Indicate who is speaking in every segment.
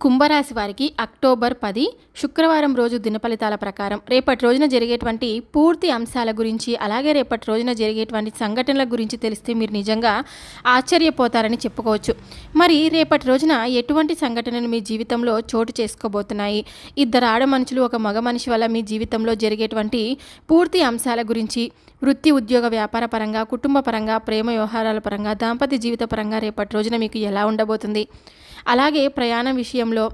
Speaker 1: కుంభరాశి వారికి అక్టోబర్ పది శుక్రవారం రోజు దినఫలితాల ప్రకారం రేపటి రోజున జరిగేటువంటి పూర్తి అంశాల గురించి అలాగే రేపటి రోజున జరిగేటువంటి సంఘటనల గురించి తెలిస్తే మీరు నిజంగా ఆశ్చర్యపోతారని చెప్పుకోవచ్చు. మరి రేపటి రోజున ఎటువంటి సంఘటనలు మీ జీవితంలో చోటు చేసుకోబోతున్నాయి? ఇద్దరు ఆడ మనుషులు ఒక మగ మనిషి వల్ల మీ జీవితంలో జరిగేటువంటి పూర్తి అంశాల గురించి వృత్తి ఉద్యోగ వ్యాపార పరంగా కుటుంబ పరంగా ప్రేమ వ్యవహారాల పరంగా దాంపత్య జీవిత పరంగా రేపటి రోజున మీకు ఎలా ఉండబోతుంది? అలాగే ప్రయాణం విషయంలో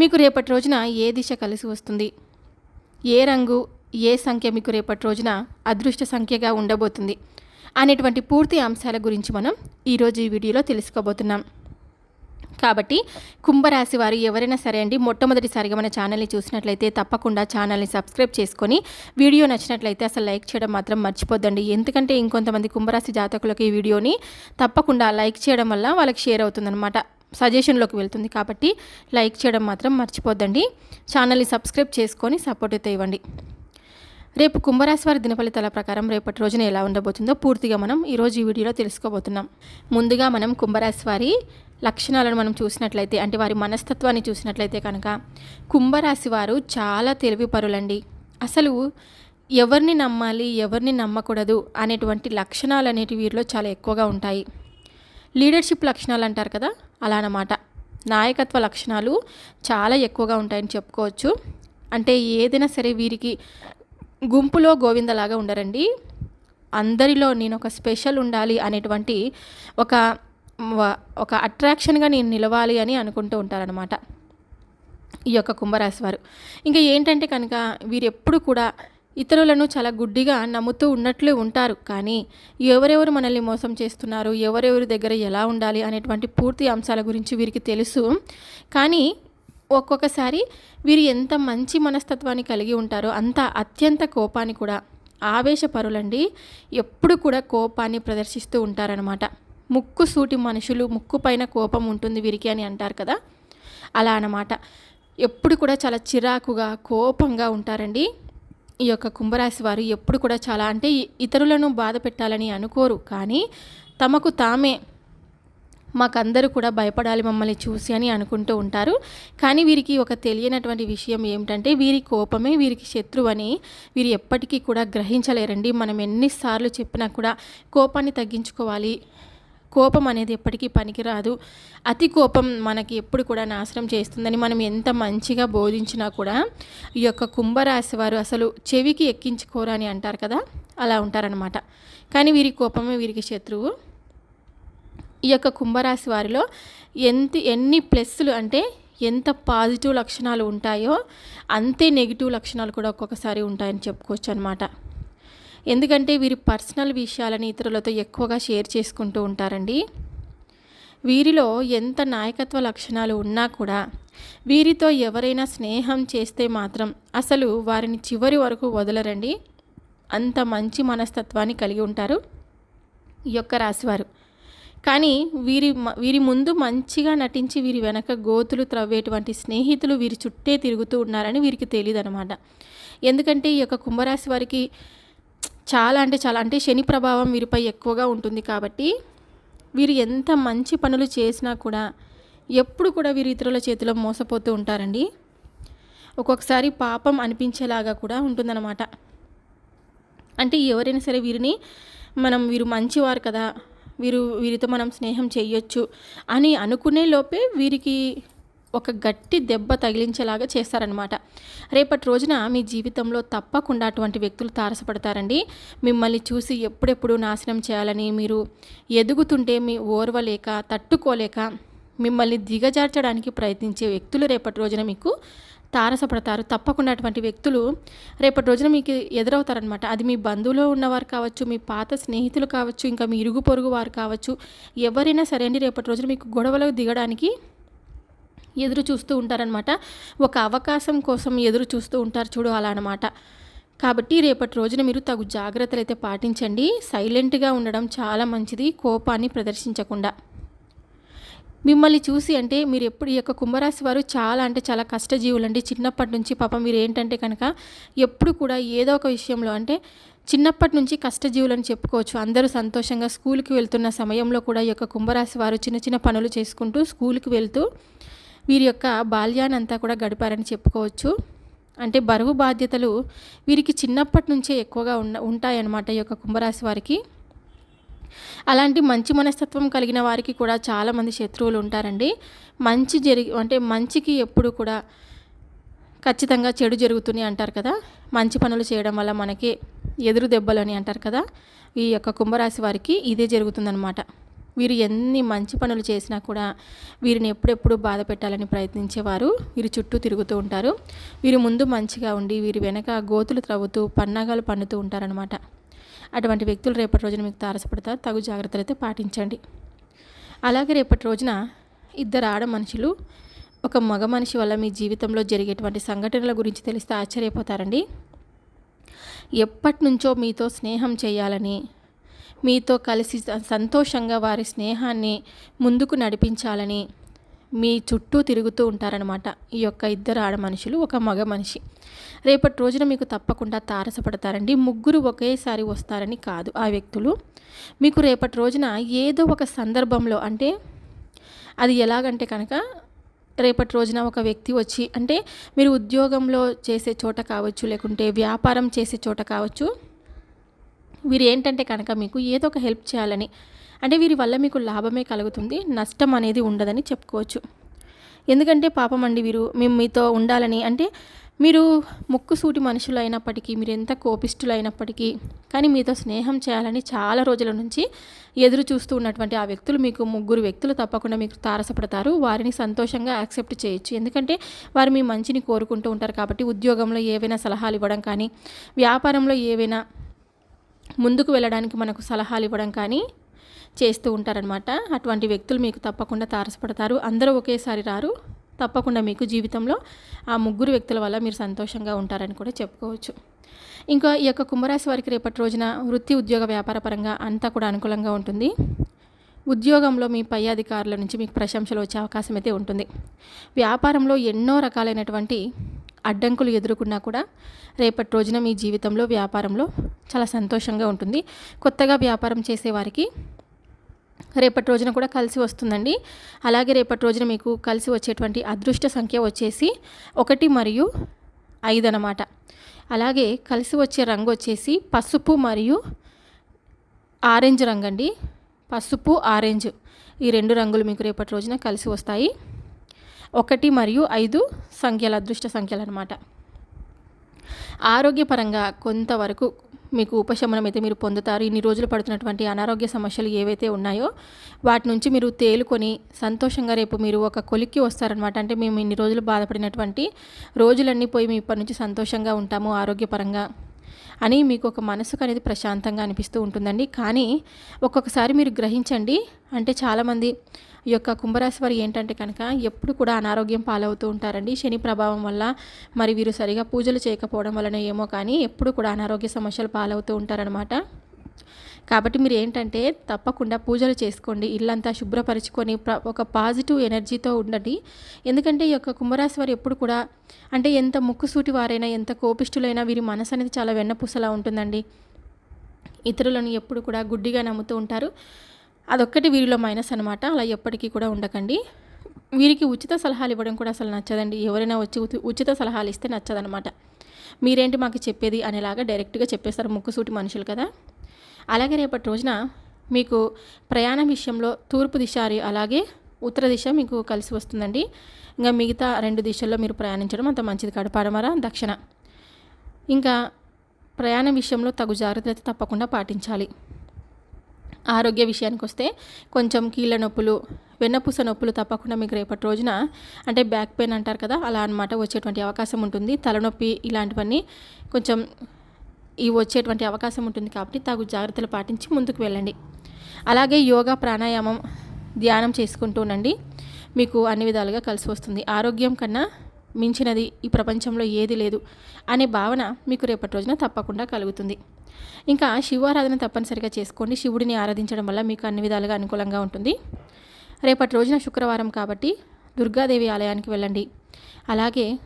Speaker 1: మీకు రేపటి రోజున ఏ దిశ కలిసి వస్తుంది? ఏ రంగు ఏ సంఖ్య మీకు రేపటి రోజున అదృష్ట సంఖ్యగా ఉండబోతుంది? అనేటువంటి పూర్తి అంశాల గురించి మనం ఈరోజు ఈ వీడియోలో తెలుసుకోబోతున్నాం. కాబట్టి కుంభరాశి వారు ఎవరైనా సరే అండి మొట్టమొదటిసారిగా మన ఛానల్ని చూసినట్లయితే తప్పకుండా ఛానల్ని సబ్స్క్రైబ్ చేసుకొని వీడియో నచ్చినట్లయితే అసలు లైక్ చేయడం మాత్రం మర్చిపోద్దండి. ఎందుకంటే ఇంకొంతమంది కుంభరాశి జాతకులకు ఈ వీడియోని తప్పకుండా లైక్ చేయడం వల్ల వాళ్ళకి షేర్ అవుతుందన్నమాట. సజెషన్లోకి వెళ్తుంది కాబట్టి లైక్ చేయడం మాత్రం మర్చిపోద్దండి. ఛానల్ని సబ్స్క్రైబ్ చేసుకొని సపోర్ట్ అయితే ఇవ్వండి. రేపు కుంభరాశి వారి దినఫలితాల ప్రకారం రేపటి రోజున ఎలా ఉండబోతుందో పూర్తిగా మనం ఈరోజు ఈ వీడియోలో తెలుసుకోబోతున్నాం. ముందుగా మనం కుంభరాశి వారి లక్షణాలను మనం చూసినట్లయితే అంటే వారి మనస్తత్వాన్ని చూసినట్లయితే కనుక కుంభరాశి వారు చాలా తెలివి పరులండి. అసలు ఎవరిని నమ్మాలి ఎవరిని నమ్మకూడదు అనేటువంటి లక్షణాలు అనేటివి వీరిలో చాలా ఎక్కువగా ఉంటాయి. లీడర్షిప్ లక్షణాలు అంటారు కదా అలా అన్నమాట నాయకత్వ లక్షణాలు చాలా ఎక్కువగా ఉంటాయని చెప్పుకోవచ్చు. అంటే ఏదైనా సరే వీరికి గుంపులో గోవిందలాగా ఉండరండి. అందరిలో నేను ఒక స్పెషల్ ఉండాలి అనేటువంటి ఒక ఒక అట్రాక్షన్గా నేను నిలవాలి అని అనుకుంటూ ఉంటారనమాట ఈ యొక్క కుంభరాశి వారు. ఇంకా ఏంటంటే కనుక వీరు ఎప్పుడు కూడా ఇతరులను చాలా గుడ్డిగా నమ్ముతూ ఉన్నట్లు ఉంటారు. కానీ ఎవరెవరు మనల్ని మోసం చేస్తున్నారు? ఎవరెవరి దగ్గర ఎలా ఉండాలి? అనేటువంటి పూర్తి అంశాల గురించి వీరికి తెలుసు. కానీ ఒక్కొక్కసారి వీరు ఎంత మంచి మనస్తత్వాన్ని కలిగి ఉంటారో అంత అత్యంత కోపాన్ని కూడా ఆవేశపరులండి ఎప్పుడు కూడా కోపాన్ని ప్రదర్శిస్తూ ఉంటారనమాట ముక్కు సూటి మనుషులు ముక్కు పైన కోపం ఉంటుంది వీరికి అని అంటారు కదా? అలా అన్నమాట. ఎప్పుడు కూడా చాలా చిరాకుగా కోపంగా ఉంటారండి. ఈ యొక్క కుంభరాశి వారు ఎప్పుడు కూడా చాలా అంటే ఇతరులను బాధ పెట్టాలని అనుకోరు. కానీ తమకు తామే మాకందరూ కూడా భయపడాలి మమ్మల్ని చూసి అని అనుకుంటూ ఉంటారు. కానీ వీరికి ఒక తెలియనటువంటి విషయం ఏమిటంటే వీరి కోపమే వీరికి శత్రువు అని వీరు ఎప్పటికీ కూడా గ్రహించలేరండి. మనం ఎన్నిసార్లు చెప్పినా కూడా కోపాన్ని తగ్గించుకోవాలి. కోపం అనేది ఎప్పటికీ పనికిరాదు. అతి కోపం మనకి ఎప్పుడు కూడా నాశనం చేస్తుందని మనం ఎంత మంచిగా బోధించినా కూడా ఈ యొక్క కుంభరాశి వారు అసలు చెవికి ఎక్కించుకోరని అంటారు కదా అలా ఉంటారనమాట కానీ వీరి కోపమే వీరికి శత్రువు. ఈ యొక్క కుంభరాశి వారిలో ఎంత ఎన్ని ప్లస్లు అంటే ఎంత పాజిటివ్ లక్షణాలు ఉంటాయో అంతే నెగిటివ్ లక్షణాలు కూడా ఒక్కొక్కసారి ఉంటాయని చెప్పుకోవచ్చు అనమాట ఎందుకంటే వీరి పర్సనల్ విషయాలని ఇతరులతో ఎక్కువగా షేర్ చేసుకుంటూ ఉంటారండి. వీరిలో ఎంత నాయకత్వ లక్షణాలు ఉన్నా కూడా వీరితో ఎవరైనా స్నేహం చేస్తే మాత్రం అసలు వారిని చివరి వరకు వదలరండి. అంత మంచి మనస్తత్వాన్ని కలిగి ఉంటారు ఈ యొక్క రాశివారు. కానీ వీరి మ- వీరి ముందు మంచిగా నటించి వీరి వెనక గోతులు త్రవ్వేటువంటి స్నేహితులు వీరి చుట్టే తిరుగుతూ ఉన్నారని వీరికి తెలియదు అనమాట ఎందుకంటే ఈ యొక్క కుంభరాశి వారికి చాలా అంటే చాలా అంటే శని ప్రభావం వీరిపై ఎక్కువగా ఉంటుంది కాబట్టి వీరు ఎంత మంచి పనులు చేసినా కూడా ఎప్పుడు కూడా వీరు ఇతరుల చేతిలో మోసపోతూ ఉంటారండి. ఒక్కొక్కసారి పాపం అనిపించేలాగా కూడా ఉంటుందన్నమాట. అంటే ఎవరైనా సరే వీరిని మనం వీరు మంచివారు కదా వీరు వీరితో మనం స్నేహం చేయొచ్చు అని అనుకునే లోపే వీరికి ఒక గట్టి దెబ్బ తగిలించేలాగా చేస్తారనమాట రేపటి రోజున మీ జీవితంలో తప్పకుండా అటువంటి వ్యక్తులు తారసపడతారండి. మిమ్మల్ని చూసి ఎప్పుడెప్పుడు నాశనం చేయాలని మీరు ఎదుగుతుంటే మీ ఓర్వలేక తట్టుకోలేక మిమ్మల్ని దిగజార్చడానికి ప్రయత్నించే వ్యక్తులు రేపటి రోజున మీకు తారసపడతారు. తప్పకుండా అటువంటి వ్యక్తులు రేపటి రోజున మీకు ఎదురవుతారనమాట అది మీ బంధువులో ఉన్నవారు కావచ్చు మీ పాత స్నేహితులు కావచ్చు ఇంకా మీ ఇరుగు పొరుగు వారు కావచ్చు. ఎవరైనా సరే అండి రేపటి రోజున మీకు గొడవలకు దిగడానికి ఎదురు చూస్తూ ఉంటారనమాట ఒక అవకాశం కోసం ఎదురు చూస్తూ ఉంటారు చూడు అలా అనమాట కాబట్టి రేపటి రోజున మీరు తగు జాగ్రత్తలు అయితే పాటించండి. సైలెంట్గా ఉండడం చాలా మంచిది. కోపాన్ని ప్రదర్శించకుండా. మిమ్మల్ని చూసి అంటే మీరు ఎప్పుడు ఈ యొక్క కుంభరాశి వారు చాలా అంటే చాలా కష్టజీవులు అండి చిన్నప్పటి నుంచి పాపం మీరు ఏంటంటే కనుక ఎప్పుడు కూడా ఏదో ఒక విషయంలో అంటే చిన్నప్పటి నుంచి కష్టజీవులని చెప్పుకోవచ్చు. అందరూ సంతోషంగా స్కూల్కి వెళ్తున్న సమయంలో కూడా ఈ యొక్క కుంభరాశి వారు చిన్న చిన్న పనులు చేసుకుంటూ స్కూల్కి వెళ్తూ వీరి యొక్క బాల్యానంతా కూడా గడిపారని చెప్పుకోవచ్చు. అంటే బరువు బాధ్యతలు వీరికి చిన్నప్పటి నుంచే ఎక్కువగా ఉన్న ఉంటాయన్నమాట ఈ యొక్క కుంభరాశి వారికి. అలాంటి మంచి మనస్తత్వం కలిగిన వారికి కూడా చాలామంది శత్రువులు ఉంటారండి. మంచి జరిగి అంటే మంచికి ఎప్పుడు కూడా ఖచ్చితంగా చెడు జరుగుతుంది అంటారు కదా. మంచి పనులు చేయడం వల్ల మనకి ఎదురు దెబ్బలు అని అంటారు కదా. ఈ యొక్క కుంభరాశి వారికి ఇదే జరుగుతుందన్నమాట. వీరు ఎన్ని మంచి పనులు చేసినా కూడా వీరిని ఎప్పుడెప్పుడు బాధ పెట్టాలని ప్రయత్నించేవారు. వీరి చుట్టూ తిరుగుతూ ఉంటారు. వీరి ముందు మంచిగా ఉండి వీరి వెనక గోతులు త్రవ్వుతూ పన్నాగాలు పన్నుతూ ఉంటారనమాట అటువంటి వ్యక్తులు రేపటి రోజున మీకు తారసపడతారు. తగు జాగ్రత్తలు అయితే పాటించండి. అలాగే రేపటి రోజున ఇద్దరు ఆడ మనుషులు ఒక మగ మనిషి వల్ల మీ జీవితంలో జరిగేటువంటి సంఘటనల గురించి తెలిస్తే ఆశ్చర్యపోతారండి. ఎప్పటి నుంచో మీతో స్నేహం చేయాలని మీతో కలిసి సంతోషంగా వారి స్నేహాన్ని ముందుకు నడిపించాలని మీ చుట్టూ తిరుగుతూ ఉంటారనమాట ఈ యొక్క ఇద్దరు ఆడ మనుషులు ఒక మగ మనిషి. రేపటి రోజున మీకు తప్పకుండా తారసపడతారండి. ముగ్గురు ఒకేసారి వస్తారని కాదు. ఆ వ్యక్తులు మీకు రేపటి రోజున ఏదో ఒక సందర్భంలో అంటే అది ఎలాగంటే కనుక రేపటి రోజున ఒక వ్యక్తి వచ్చి అంటే మీరు ఉద్యోగంలో చేసే చోట కావచ్చు లేకుంటే వ్యాపారం చేసే చోట కావచ్చు వీరు ఏంటంటే కనుక మీకు ఏదో ఒక హెల్ప్ చేయాలని. అంటే వీరి వల్ల మీకు లాభమే కలుగుతుంది నష్టం అనేది ఉండదని చెప్పుకోవచ్చు. ఎందుకంటే పాపం అండి వీరు మేము మీతో ఉండాలని. అంటే మీరు ముక్కుసూటి మనుషులు అయినప్పటికీ మీరు ఎంత కోపిష్ఠులు అయినప్పటికీ కానీ మీతో స్నేహం చేయాలని చాలా రోజుల నుంచి ఎదురు చూస్తూ ఉన్నటువంటి ఆ వ్యక్తులు మీకు ముగ్గురు వ్యక్తులు తప్పకుండా మీకు తారసపడతారు. వారిని సంతోషంగా యాక్సెప్ట్ చేయొచ్చు. ఎందుకంటే వారు మీ మంచిని కోరుకుంటూ ఉంటారు కాబట్టి ఉద్యోగంలో ఏవైనా సలహాలు ఇవ్వడం కానీ వ్యాపారంలో ఏవైనా ముందుకు వెళ్ళడానికి మనకు సలహాలు ఇవ్వడం కానీ చేస్తూ ఉంటారనమాట అటువంటి వ్యక్తులు మీకు తప్పకుండా తారసపడతారు. అందరూ ఒకేసారి రారు. తప్పకుండా మీకు జీవితంలో ఆ ముగ్గురు వ్యక్తుల వల్ల మీరు సంతోషంగా ఉంటారని కూడా చెప్పుకోవచ్చు. ఇంకా ఈ యొక్క కుంభరాశి వారికి రేపటి రోజున వృత్తి ఉద్యోగ వ్యాపార పరంగా అంతా కూడా అనుకూలంగా ఉంటుంది. ఉద్యోగంలో మీ పై అధికారుల నుంచి మీకు ప్రశంసలు వచ్చే అవకాశం అయితే ఉంటుంది. వ్యాపారంలో ఎన్నో రకాలైనటువంటి అడ్డంకులు ఎదుర్కొన్నా కూడా రేపటి రోజున మీ జీవితంలో వ్యాపారంలో చాలా సంతోషంగా ఉంటుంది. కొత్తగా వ్యాపారం చేసేవారికి రేపటి రోజున కూడా కలిసి వస్తుందండి. అలాగే రేపటి రోజున మీకు కలిసి వచ్చేటువంటి అదృష్ట సంఖ్య వచ్చేసి ఒకటి మరియు ఐదు అనమాట అలాగే కలిసి వచ్చే రంగు వచ్చేసి పసుపు మరియు ఆరెంజ్ రంగు అండి పసుపు ఆరెంజ్ ఈ రెండు రంగులు మీకు రేపటి రోజున కలిసి వస్తాయి. ఒకటి మరియు ఐదు సంఖ్యల అదృష్ట సంఖ్యలు అనమాట ఆరోగ్యపరంగా కొంతవరకు మీకు ఉపశమనం అయితే మీరు పొందుతారు. ఇన్ని రోజులు పడుతున్నటువంటి అనారోగ్య సమస్యలు ఏవైతే ఉన్నాయో వాటి నుంచి మీరు తేలుకొని సంతోషంగా రేపు మీరు ఒక కొలిక్కి వస్తారనమాట. అంటే మేము ఇన్ని రోజులు బాధపడినటువంటి రోజులన్నీ పోయి మీ ఇప్పటి నుంచి సంతోషంగా ఉంటాము ఆరోగ్యపరంగా అని మీకు ఒక మనసుకు అనేది ప్రశాంతంగా అనిపిస్తూ ఉంటుందండి. కానీ ఒక్కొక్కసారి మీరు గ్రహించండి. అంటే చాలామంది ఈ యొక్క కుంభరాశి వారు ఏంటంటే కనుక ఎప్పుడు కూడా అనారోగ్యం పాలవుతూ ఉంటారండి. శని ప్రభావం వల్ల మరి వీరు సరిగా పూజలు చేయకపోవడం వలన ఏమో కానీ ఎప్పుడు కూడా అనారోగ్య సమస్యలు పాలవుతూ ఉంటారనమాట కాబట్టి మీరు ఏంటంటే తప్పకుండా పూజలు చేసుకోండి. ఇల్లంతా శుభ్రపరచుకొని ఒక పాజిటివ్ ఎనర్జీతో ఉండండి. ఎందుకంటే ఈ యొక్క కుంభరాశి వారు ఎప్పుడు కూడా అంటే ఎంత ముక్కుసూటి వారైనా ఎంత కోపిష్ఠులైనా వీరి మనసు అనేది చాలా వెన్నపూసలా ఉంటుందండి. ఇతరులను ఎప్పుడు కూడా గుడ్డిగా నమ్ముతూ ఉంటారు. అదొక్కటి వీరిలో మైనస్ అనమాట అలా ఎప్పటికీ కూడా ఉండకండి. వీరికి ఉచిత సలహాలు ఇవ్వడం కూడా అసలు నచ్చదండి. ఎవరైనా వచ్చి ఉచిత సలహాలు ఇస్తే నచ్చదనమాట మీరేంటి మాకు చెప్పేది అనేలాగా డైరెక్ట్గా చెప్పేస్తారు ముక్కుసూటి మనుషులు కదా. అలాగే రేపటి రోజున మీకు ప్రయాణం విషయంలో తూర్పు దిశ అలాగే ఉత్తర దిశ మీకు కలిసి వస్తుందండి. ఇంకా మిగతా రెండు దిశల్లో మీరు ప్రయాణించడం అంత మంచిది కాదు. పడమర దక్షిణ. ఇంకా ప్రయాణం విషయంలో తగు జాగ్రత్త తప్పకుండా పాటించాలి. ఆరోగ్య విషయానికి వస్తే కొంచెం కీళ్ళ నొప్పులు వెన్నపూస నొప్పులు తప్పకుండా మీకు రేపటి రోజున అంటే బ్యాక్ పెయిన్ అంటారు కదా అలా అనమాట వచ్చేటువంటి అవకాశం ఉంటుంది. తలనొప్పి ఇలాంటివన్నీ కొంచెం ఇవి వచ్చేటువంటి అవకాశం ఉంటుంది కాబట్టి తగు జాగ్రత్తలు పాటించి ముందుకు వెళ్ళండి. అలాగే యోగా ప్రాణాయామం ధ్యానం చేసుకుంటూ ఉండండి. మీకు అన్ని విధాలుగా కలిసి వస్తుంది. ఆరోగ్యం కన్నా మించినది ఈ ప్రపంచంలో ఏది లేదు అనే భావన మీకు రేపటి రోజున తప్పకుండా కలుగుతుంది. ఇంకా శివారాధన తప్పనిసరిగా చేసుకోండి. శివుడిని ఆరాధించడం వల్ల మీకు అన్ని విధాలుగా అనుకూలంగా ఉంటుంది. రేపటి రోజున శుక్రవారం కాబట్టి దుర్గాదేవి ఆలయానికి వెళ్ళండి. అలాగే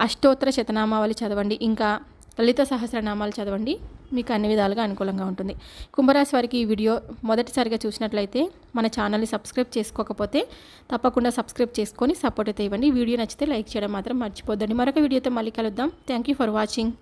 Speaker 1: అష్టోత్తర శతనామావళి చదవండి. ఇంకా లలిత సహస్రనామాలు చదవండి. మీకు అన్ని విధాలుగా అనుకూలంగా ఉంటుంది. కుంభరాశి వారికి ఈ వీడియో మొదటిసారిగా చూసినట్లయితే మన ఛానల్ని సబ్స్క్రైబ్ చేసుకోకపోతే తప్పకుండా సబ్స్క్రైబ్ చేసుకొని సపోర్ట్ అయితే ఇవ్వండి. వీడియో నచ్చితే లైక్ చేయడం మాత్రం మర్చిపోద్దండి. మరొక వీడియోతో మళ్ళీ కలుద్దాం. Thank you for watching